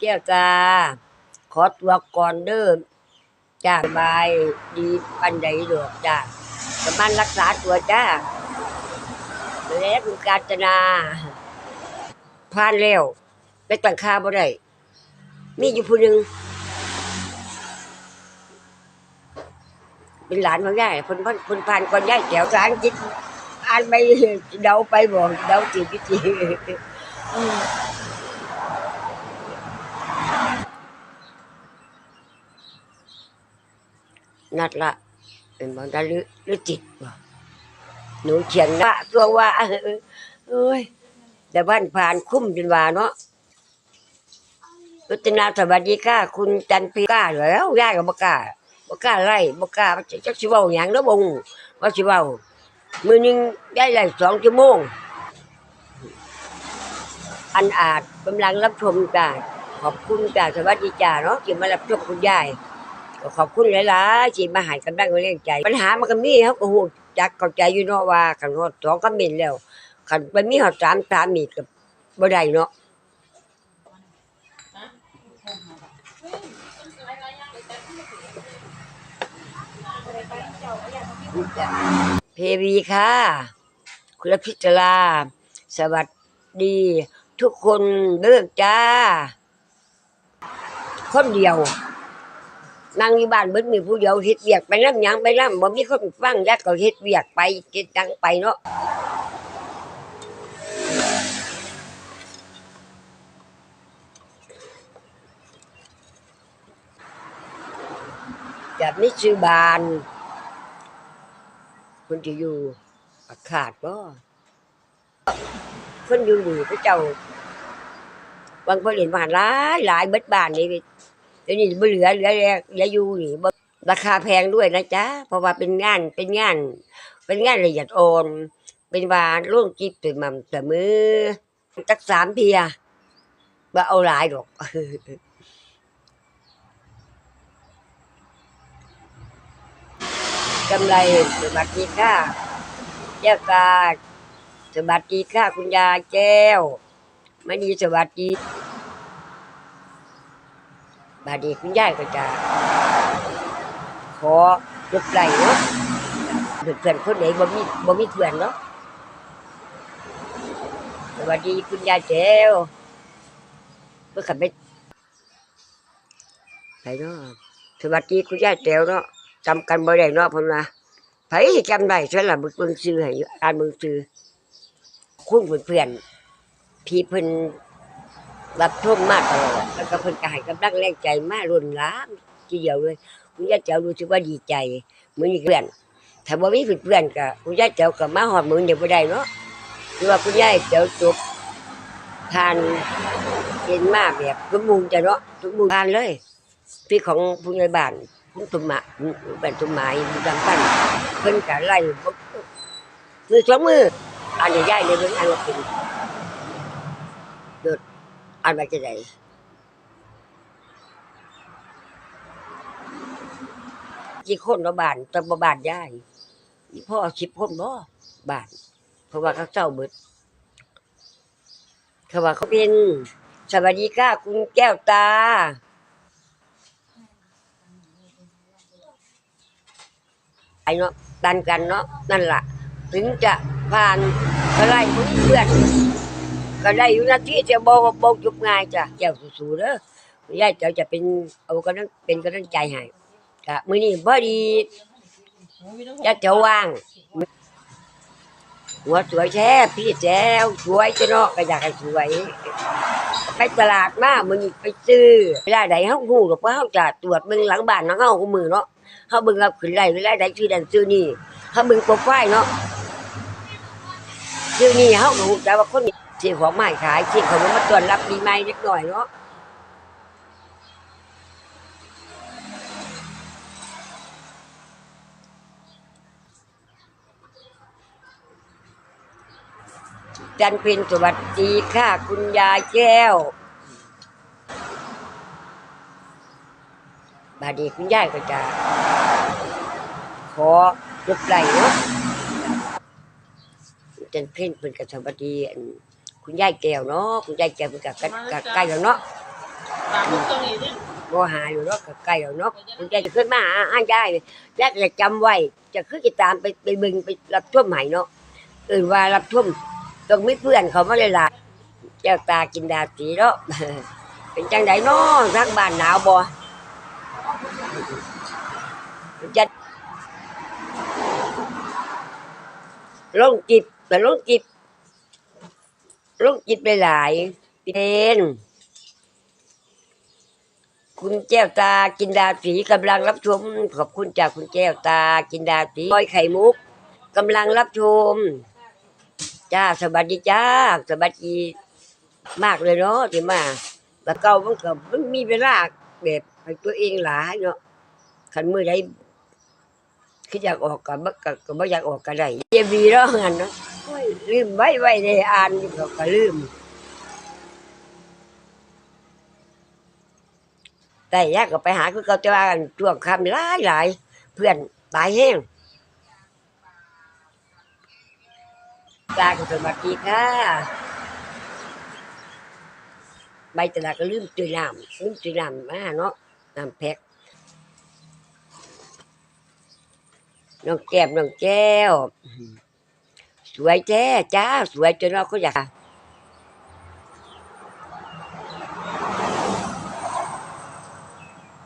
แก้วตาขอตัวก่อนเด้อจ้าบายดีปันใดดอกจ้าประมาณรักษาตัวจ้าแล้วคุณกาญจนาผ่านแล้วไปตั้งคาบ่ได้มีอยู่ผู้หนึงเป็นหลานของยายเพิ่นเพิ่นเพิ่นผ่านก่อนยายแก้วสารจิตอ่านไปเดาไปบ่เดาจิตพิธีอืม นัดละเป็นบ่ได้หรือหรือจิตบ่หนูเขียนว่าตัวว่าเอ้ยแต่บ้านผ่านคุ้มจนว่าเนาะรัตนาสวัสดีค่ะ คุณจันทร์พีกล้าแล้วยายก็บ่กล้าบกล้าไล่บกล้าจักสิว้าหยังเด้อบ่ฮู้ว่าสิว้ามือหนึงได้ไล่2ชั่วโมง อันอาจกำลังรับชมจ้าขอบคุณจ้าสวัสดีจ้าเนาะที่มารับชมคุณยาย ก็ขอบคุณหลายๆที่มาให้กำลังแรงใจ ปัญหามันก็มีเฮาก็ฮู้จักเข้าใจอยู่เนาะว่าคันฮอดสองก็มินแล้วคันไปมีฮอดสามสามอีกก็บ่ได้เนาะเพวีค่ะ คุณพิจาราสวัสดี ทุกคนเลิกจ้า คนเดียว นั่งอยู่บ้านเบิดมีผู้เดียวเฮ็ดเวียกไปนำหยังไปนำบ่มีคนฟังยักก็เฮ็ดเวียกไปเฮ็ดหยังไปเนาะจากนี้ชื่อบานคนที่อยู่อาขาดบ่คนอยู่นี่พระเจ้าบางคนเห็นว่าหลายหลายเบิดบานนี่ เดี๋ยวนี้บ่เหลือเหลือเหลือเหลืออยู่นี่บ่ราคาแพงด้วยนะจ๊ะเพราะว่าเป็นงานเป็นงาน เป็นงานละเอียดอ่อนเป็นว่าร่วงจิตตื่นมาแต่มือจักสามเพียบ่เอาหลายดอกกำไรสวัสดีค่ะแก้วกาสวัสดีค่ะคุณยายแก้วไม่ดีสวัสดี บาดีคุณยายก็จะขอยกไหลเนาะเพื่อนคนไหนบ่มีบ่มีเพื่อนเนาะสวัสดีคุณยายแจ้วเพื่อขับไปไปเนาะสวัสดีคุณยายแจ้วเนาะจำกันบ่ได้เนาะพิ่นว่าไผจำได้ซั่นล่ะเบิ่งชื่อให้อยู่อ่านเบิ่งชื่อคุณเพื่อนพี่เพิ่น รับชมมากตลอดแล้วก็เพิ่นก็ให้กำลังแรงใจมากรุนล้ามทีเดียวเลยคุณย่าเจ้ารู้สึกว่าดีใจมือนี้เพื่อนถ้าบ่มีเพื่อนก็คุณย่าเจ้าก็มาฮอดมือเดียวบ่ได้เนาะคือว่าคุณย่าเจ้าจบผ่านเห็นมาแบบสมบูรณ์จ้ะเนาะสมบูรณ์ผ่านเลย พี่ของผู้ใหญ่บ้านคุณตุมะบ้านตุมหมายบุญจังปั้นเพิ่นก็ไล่มือสองมืออันใหญ่ๆเลยเบิ่งอันละเป็น อันว่าจะได้กี่คนเนาะบ้านแต่บ่บ้านยายพ่อสิบคนบ่บ้าน เพราะว่าเขาเจ้าเบิดเขาว่าเขาเป็นสวัสดีค่ะคุณแก้วตา ไอ้เนาะดันกันเนาะนั่นล่ะ ถึงจะผ่านก็ไล่มือเพื่อน ก็ได้อยู่นาทีจะบอกว่าบอกจุบง่ายจ้ะแก้วสู้ๆเด้อยายเจ้าจะเป็นเอากำลังเป็นกำลังใจให้กะมื้อนี้พอดียายเจ้าว่างหัวสวยแท้พี่แจ้วสวยจะเนาะก็อยากให้สวย ไปตลาดมามื้อนี้ไปซื้อเวลาใดเฮาฮู้หรอกว่าเฮาจะตรวจเบิ่งหลังบ้านของเฮากูมือเนาะเฮาเบิ่งเอาขึ้นไล่เวลาใดชื่อนั้นชื่อนี้เฮาเบิ่งโปรไฟล์เนาะชื่อนี้เฮาก็ฮู้จักว่าคนนี้ สิของให้ขายเสิเขามาต้อนรับปีใหม่เล็กน้อยเนาะจันเพ็ญสวัสดีค่ะ คุณยายแก้ว บาดีคุณยายก็จะ ขอยกไหลเนาะจันเพ่นเป็นกับสวัสดีอ คุณยายแก้วเนาะคุณยายแก้วเป็นกับใกล้แล้วเนาะฝากลูกตรงนี้ดิบ่หาอยู่เนาะก็ไกลแล้วเนาะคุณยายจะขึ้นมาหาอ้ายยายยายก็จะจำไว้จะคือจะตามไปไปเบึงไปรับชมใหม่เนาะเอื่นว่ารับชมต้องมีเพื่อนเขามาเลยล่ะแก้วตากินดาสีเนาะเป็นจังไดเนาะทางบ้านหนาวบ่จะลงจิตแต่ลงจิต ลงจิตไปหลายเป็นคุณแก้วตากินดาสีกำลังรับชม ขอบคุณจากคุณแก้วตากินดาสีลอยไข่มุกกำลังรับชม จ้าสวัสดีจ้าสวัสดีมากเลยเนาะที่มาแล้วเก่ามันก็มันมีเวลาแบบให้ตัวเองหลายเนาะขันมือใดคืออยากออกก็บ่ก็ก็บ่อยากออกก็ได้เจบีเนาะงั้นเนาะ ลืมไว้ไว้ในอ่านอยู่ก็ก็ลืมแต่ยากก็ไปหาคือเขาจะว่ากันช่วงคำหลายหลายเพื่อนตายแห้งตาก็สวัสดีค่ะใบตลาดก็ลืมตื่นน้ำลืมตื่นน้ำมาเนาะน้ำแพ็กน้องแก้มน้องแก้ว สวยแจ้จ้า สวยจนเราก็อยาก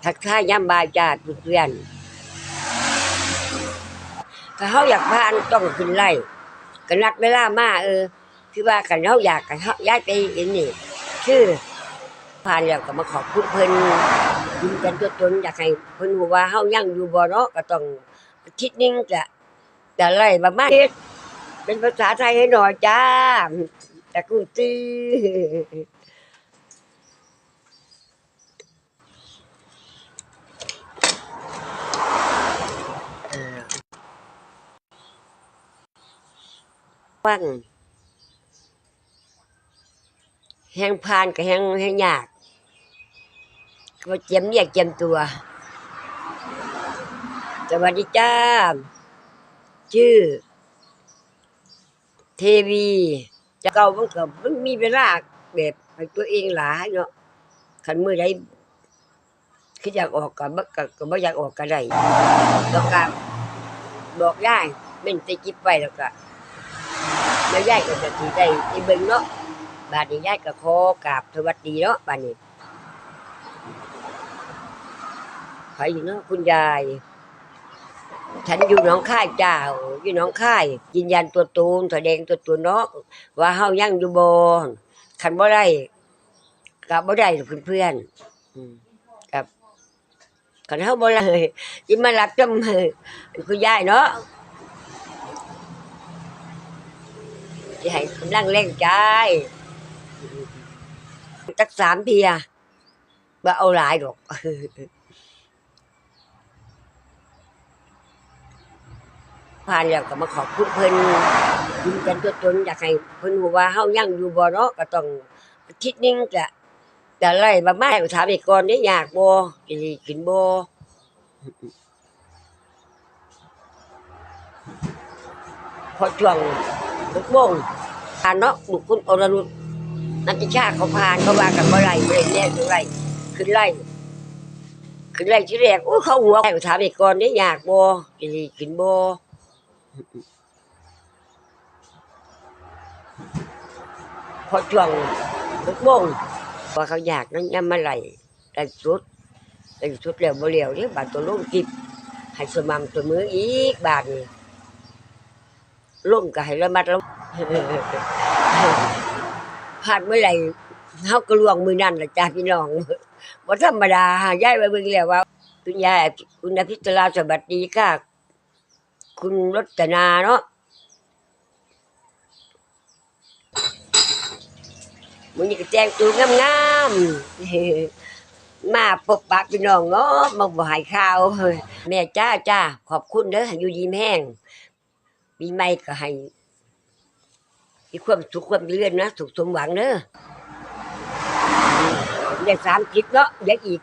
ทักทายย่ำบายจ้าเพื่อนถ้าเขาอยากพานต้องขึ้นไล่ก็นัดเวลามาเออคือว่ากันเขาอยากกันเขาย้ายไปเห็นนี่ชื่อผ่านแล้วก็มาขอบคุณเพิ่นยืนกันตัวตนอยากให้เพิ่นรู้ว่าเฮายังอยู่บ่เนาะก็ต้องคิดนิ่งจะจะไล่ประมาน เป็นภาษาไทยให้หน่อยจ้า แต่กูตื้อฟังแห้งพานกับแห้งแห้งยากก็เจียมเนี่ยเจียมตัว สวัสดีจ้า ชื่อ เทวีจะเก่ามันก็มันมีเวลาแบบให้ตัวเองหลายเนาะขันมือใดคืออยากออกก็บก็ก็บ่อยากออกก็ได้แล้วก็บอกได้เม่นติจิบไว้แล้วก็แล้วยายก็จะถือได้ที่เบิ่งเนาะบาดนี้ยายก็ขอกราบสวัสดีเนาะบาดนี้ใครเนาะคุณยาย ฉันอยู่หน้องค่ายจ้าอยู่หน้องค่ายยืนยันตัวตูนแสดงตัวตนเนาะว่าเฮายังอยู่บ่คันบ่ได้ก็บ่ได้เพื่อนๆอืมกับคันเฮาบ่ได้สิมารับจำคุณยายเนาะที่ให้กำลังเร่งใจจักสามเพียว่าเอาหลายดอก ผ่านแล้วก็มาขอบคุณเพิ่นยืนกันตัวตนอยากให้เพิ่นรู้ว่าเฮายังอยู่บ่เนาะก็ต้องคิดนิ่งจะจะไล่บางมาให้ถามอีกก่อนได้อยากบ่สิได้กินบ่พอช่วงทุกโมงผ่านเนาะบุคคลอรนุชนันติชาเขาผ่านเขาว่ากันบ่ไรบ่ไรเนี่ยคือไรขึ้นไรขึ้นไรที่แรกโอ้เขาหัวให้ถามอีกก่อนได้อยากบ่กินกินบ่ พอช่วงทุกโมงว่าเขาอยากนั้นยังมาไหลได้สุดได้สุดแล้วบ่เหลียวเด้บาดตัวลงกิบให้สม่ำตัวมืออีกบาดนี้ล่มก็ให้ระมัดระวังผ่านเมื่อไหร่เฮาก็ลวงมือนั่นละจ้าพี่น้องบ่ธรรมดายายไปเบิ่งแล้วว่าคุณยายคุณอภิตราสวัสดีค่ะ คุณรัตนาเนาะมื้อนี้ก็แต่งตัวงามๆมาพบปะพี่น้องเนาะมาบ่ให้ข่าว แม่จ้าจ้าขอบคุณเด้ออยู่ยิ้มแห้งปีใหม่ก็ให้มีความสุขความเจริญนะสุขสมหวังเนอะได้สามจิตเนาะอยากอีก